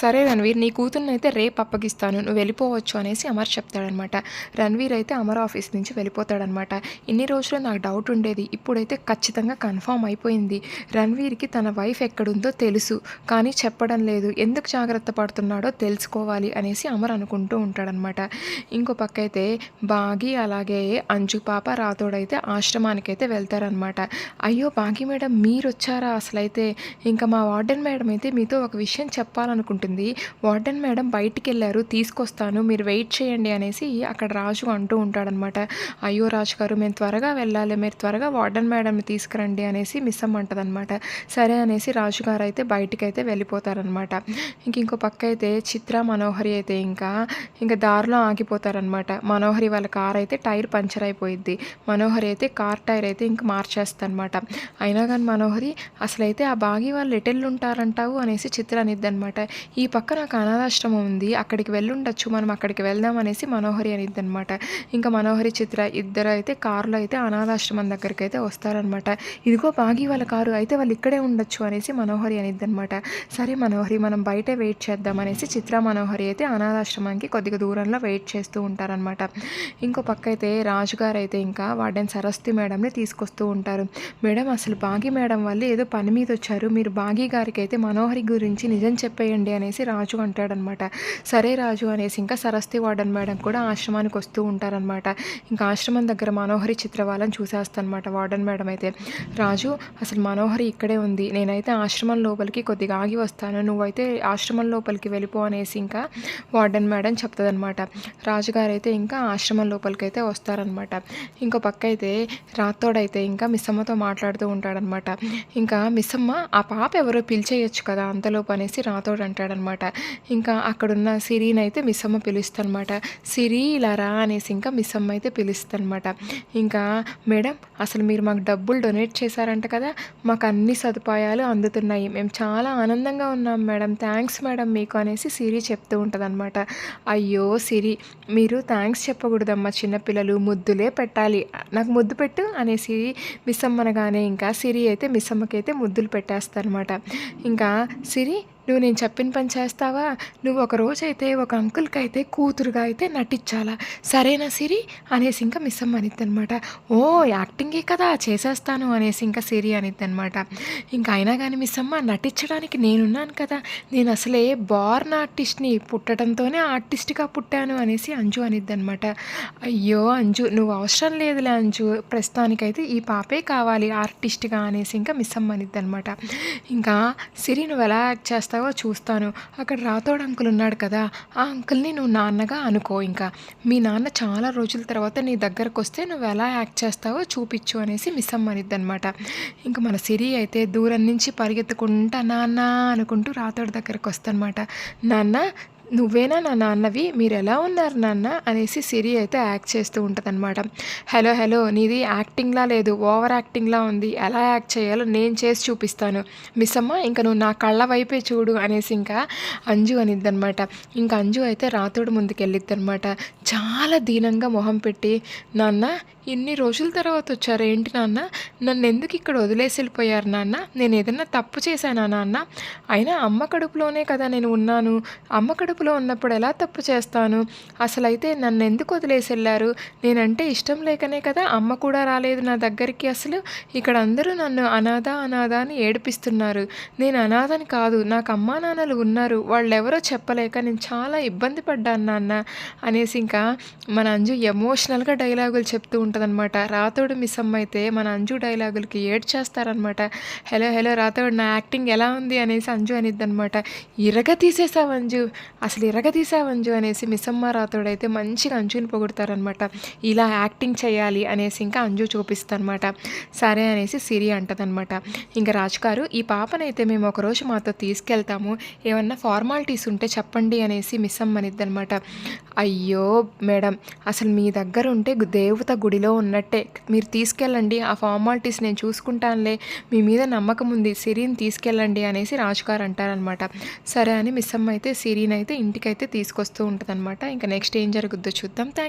సరే రణవీర్ నీ కూతుర్ని అయితే రేపు అప్పగిస్తాను నువ్వు వెళ్ళిపోవచ్చు అనేసి అమర్ చెప్తాడనమాట. రణవీర్ అయితే అమర్ ఆఫీస్ నుంచి వెళ్ళిపోతాడనమాట. ఇన్ని రోజులు నాకు డౌట్ ఉండేది. ఇప్పుడైతే ఖచ్చితంగా కన్ఫామ్ అయిపోయింది. రణవీర్కి తన వైఫ్ ఎక్కడుందో తెలుసు కానీ చెప్పడం లేదు. ఎందుకు జాగ్రత్త పడుతున్నాడో తెలుసుకోవాలి అనేసి అమర్ అనుకుంటూ ఉంటాడనమాట. ఇంకో పక్క అయితే బాగి అలాగే అంజు పాప రాతోడైతే ఆశ్రమానికి అయితే వెళ్తారనమాట. అయ్యో బాగి మేడం మీరు వచ్చారా అసలైతే? ఇంకా మా వార్డెన్ మేడం అయితే మీతో ఒక విషయం ఉంటుంది. వార్డెన్ మేడం బయటికి వెళ్ళారు తీసుకొస్తాను మీరు వెయిట్ చేయండి అనేసి అక్కడ రాజు అంటూ ఉంటాడనమాట అయ్యో రాజు గారు మేము త్వరగా వెళ్ళాలి మీరు త్వరగా వార్డెన్ మేడంని తీసుకురండి అనేసి మిస్ అమ్మంటదనమాట సరే అనేసి రాజు గారు అయితే బయటికి అయితే వెళ్ళిపోతారనమాట ఇంక ఇంకో పక్క అయితే చిత్ర మనోహరి అయితే ఇంకా ఇంకా దారిలో ఆగిపోతారనమాట మనోహరి వాళ్ళ కార్ అయితే టైర్ పంచర్ అయిపోయింది మనోహరి అయితే కార్ టైర్ అయితే ఇంకా మార్చేస్తారనమాట అయినా కానీ మనోహరి అసలైతే ఆ బాగి వాళ్ళు ఎటెళ్ళు ఉంటారంటావు అనేసి చిత్ర అనిద్ది అనమాట ఈ పక్క నాకు అనాథాశ్రమం ఉంది. అక్కడికి వెళ్ళుండొచ్చు. మనం అక్కడికి వెళ్దాం అనేసి మనోహరి అనిద్ది అనమాట ఇంకా మనోహరి చిత్ర ఇద్దరు అయితే కారులో అయితే అనాథాశ్రమం దగ్గరికి అయితే వస్తారనమాట. ఇదిగో బాగి వాళ్ళ కారు అయితే వాళ్ళు ఇక్కడే ఉండొచ్చు అనేసి మనోహరి అనిద్ది అనమాట సరే మనోహరి మనం బయటే వెయిట్ చేద్దాం అనేసి చిత్ర మనోహరి అయితే అనాథాశ్రమానికి కొద్దిగా దూరంలో వెయిట్ చేస్తూ ఉంటారనమాట. ఇంకో పక్క అయితే రాజుగారు అయితే ఇంకా వార్డెన్ సరస్వతి మేడంని తీసుకొస్తూ ఉంటారు. మేడం అసలు బాగి మేడం వాళ్ళు ఏదో పని మీద వచ్చారు. మీరు బాగి గారికి అయితే మనోహరి గురించి నిజం చెప్పేయండి అని అనేసి రాజు అంటాడనమాట. సరే రాజు అనేసి ఇంకా సరస్తి వార్డెన్ మేడం కూడా ఆశ్రమానికి వస్తూ ఉంటారనమాట. ఇంకా ఆశ్రమం దగ్గర మనోహరి చిత్రవాళ్ళని చూసేస్తానమాట వార్డెన్ మేడం అయితే. రాజు అసలు మనోహరి ఇక్కడే ఉంది. నేనైతే ఆశ్రమం లోపలికి కొద్దిగా ఆగి వస్తాను. నువ్వైతే ఆశ్రమం లోపలికి వెళ్ళిపో అనేసి ఇంకా వార్డెన్ మేడం చెప్తుందనమాట. రాజుగారు అయితే ఇంకా ఆశ్రమం లోపలికి అయితే వస్తారనమాట. ఇంకో పక్క అయితే రాతోడైతే ఇంకా మిస్సమ్మతో మాట్లాడుతూ ఉంటాడనమాట. ఇంకా మిస్సమ్మ ఆ పాప ఎవరో పిలిచేయచ్చు కదా అంతలోపు అనేసి రాతోడు అంటాడు అనమాట ఇంకా అక్కడున్న సిరిని అయితే మిస్సమ్మ పిలుస్తానమాట సిరి ఇలా రా అనేసి ఇంకా మిస్సమ్మ అయితే పిలుస్తానమాట ఇంకా మేడం అసలు మీరు మాకు డబ్బులు డొనేట్ చేశారంట కదా మాకు అన్ని సదుపాయాలు అందుతున్నాయి. మేము చాలా ఆనందంగా ఉన్నాం మేడం. థ్యాంక్స్ మేడం మీకు అనేసి సిరి చెప్తూ ఉంటుందన్నమాట. అయ్యో సిరి మీరు థ్యాంక్స్ చెప్పకూడదమ్మా. చిన్నపిల్లలు ముద్దులే పెట్టాలి. నాకు ముద్దు పెట్టు అనేసి మిస్సమ్మనగానే ఇంకా సిరి అయితే మిస్సమ్మకైతే ముద్దులు పెట్టేస్తారనమాట ఇంకా సిరి నువ్వు నేను చెప్పిన పని చేస్తావా? నువ్వు ఒక రోజైతే ఒక అంకుల్కి అయితే కూతురుగా అయితే నటించాలా? సరేనా సిరి? అనేసి ఇంకా మిస్ అమ్మ అనిద్ది అనమాట ఓ యాక్టింగే కదా చేసేస్తాను అనేసి ఇంకా సిరి అనిద్ది అనమాట ఇంకా అయినా కానీ మిస్ అమ్మ నటించడానికి నేనున్నాను కదా. నేను అసలే బార్న్ ఆర్టిస్ట్ని పుట్టడంతోనే ఆర్టిస్ట్గా పుట్టాను అనేసి అంజు అనిద్ది అనమాట అయ్యో అంజు నువ్వు అవసరం లేదులే అంజు. ప్రస్తుతానికైతే ఈ పాపే కావాలి ఆర్టిస్ట్గా అనేసి ఇంకా మిస్ అమ్మ అనిద్ది అనమాట ఇంకా సిరి నువ్వు ఎలా యాక్ట్ చేస్తావు? చేస్తావో చూస్తాను. అక్కడ రాతోడు అంకుల్ ఉన్నాడు కదా ఆ అంకుల్ని నువ్వు నాన్నగా అనుకో ఇంకా. మీ నాన్న చాలా రోజుల తర్వాత నీ దగ్గరకు వస్తే నువ్వు ఎలా యాక్ట్ చేస్తావో చూపించు అనేసి మిస్ అమ్మనిద్ది అనమాట ఇంకా మన సిరి అయితే దూరం నుంచి పరిగెత్తుకుంటా నాన్న అనుకుంటూ రాతోడి దగ్గరకు వస్తానమాట నాన్న నువ్వేనా నా నాన్నవి మీరు ఎలా ఉన్నారు నాన్న? అనేసి సిరి అయితే యాక్ట్ చేస్తూ ఉంటుందన్నమాట. హలో హలో నీది యాక్టింగ్లా లేదు ఓవర్ యాక్టింగ్లా ఉంది. ఎలా యాక్ట్ చేయాలో నేను చేసి చూపిస్తాను. మిస్ అమ్మ ఇంకా నువ్వు నా కళ్ళ వైపే చూడు అనేసి ఇంకా అంజు అనిద్దనమాట ఇంకా అంజు అయితే రాతోడు ముందుకెళ్ళిద్ది అనమాట చాలా దీనంగా మొహం పెట్టి నాన్న ఇన్ని రోజుల తర్వాత వచ్చారు? ఏంటి నాన్న? నన్ను ఎందుకు ఇక్కడ వదిలేసి వెళ్ళిపోయారు నాన్న? నేను ఏదన్నా తప్పు చేశానా నాన్న? అయినా అమ్మ కడుపులోనే కదా నేను ఉన్నాను. అమ్మ కడుపులో ఉన్నప్పుడు ఎలా తప్పు చేస్తాను? అసలు అయితే నన్ను ఎందుకు వదిలేసి వెళ్ళారు? నేనంటే ఇష్టం లేకనే కదా అమ్మ కూడా రాలేదు నా దగ్గరికి అసలు. ఇక్కడ అందరూ నన్ను అనాథ అనాథ అని ఏడిపిస్తున్నారు. నేను అనాథని కాదు నాకు అమ్మా నాన్నలు ఉన్నారు. వాళ్ళు ఎవరో చెప్పలేక నేను చాలా ఇబ్బంది పడ్డాను నాన్న అనేసి ఇంకా మన అంజు ఎమోషనల్గా డైలాగులు చెప్తూ ఉంటుందన్నమాట. రాతోడు మిస్ అమ్మ అయితే మన అంజు డైలాగులకి ఏడ్ చేస్తారనమాట హలో హలో రాతోడు నా యాక్టింగ్ ఎలా ఉంది? అనేసి అంజు అనిద్ది అనమాట ఇరగ తీసేసావు అంజు. అసలు ఇరగ తీసావు అంజు అనేసి మిస్ అమ్మ రాతోడు అయితే మంచిగా అంజుని పొగుడతారనమాట ఇలా యాక్టింగ్ చేయాలి అనేసి ఇంకా అంజు చూపిస్తానమాట సరే అనేసి సిరి అంటదనమాట ఇంకా రాజుగారు ఈ పాపనైతే మేము ఒకరోజు మాతో తీసుకెళ్తాము. ఏమన్నా ఫార్మాలిటీస్ ఉంటే చెప్పండి అనేసి మిస్ అమ్మనిద్దనమాట అయ్యో మేడం అసలు మీ దగ్గర ఉంటే దేవత గుడిలో ఉన్నట్టే. మీరు తీసుకెళ్ళండి ఆ ఫార్మాలిటీస్ నేను చూసుకుంటానులే. మీ మీద నమ్మకం ఉంది సిరిని తీసుకెళ్ళండి అనేసి రాజుగారు అంటారనమాట సరే అని మిస్ అమ్మ అయితే సిరిని అయితే ఇంటికైతే తీసుకొస్తూ ఉంటుందన్నమాట. ఇంకా నెక్స్ట్ ఏం జరుగుద్దో చూద్దాం. థ్యాంక్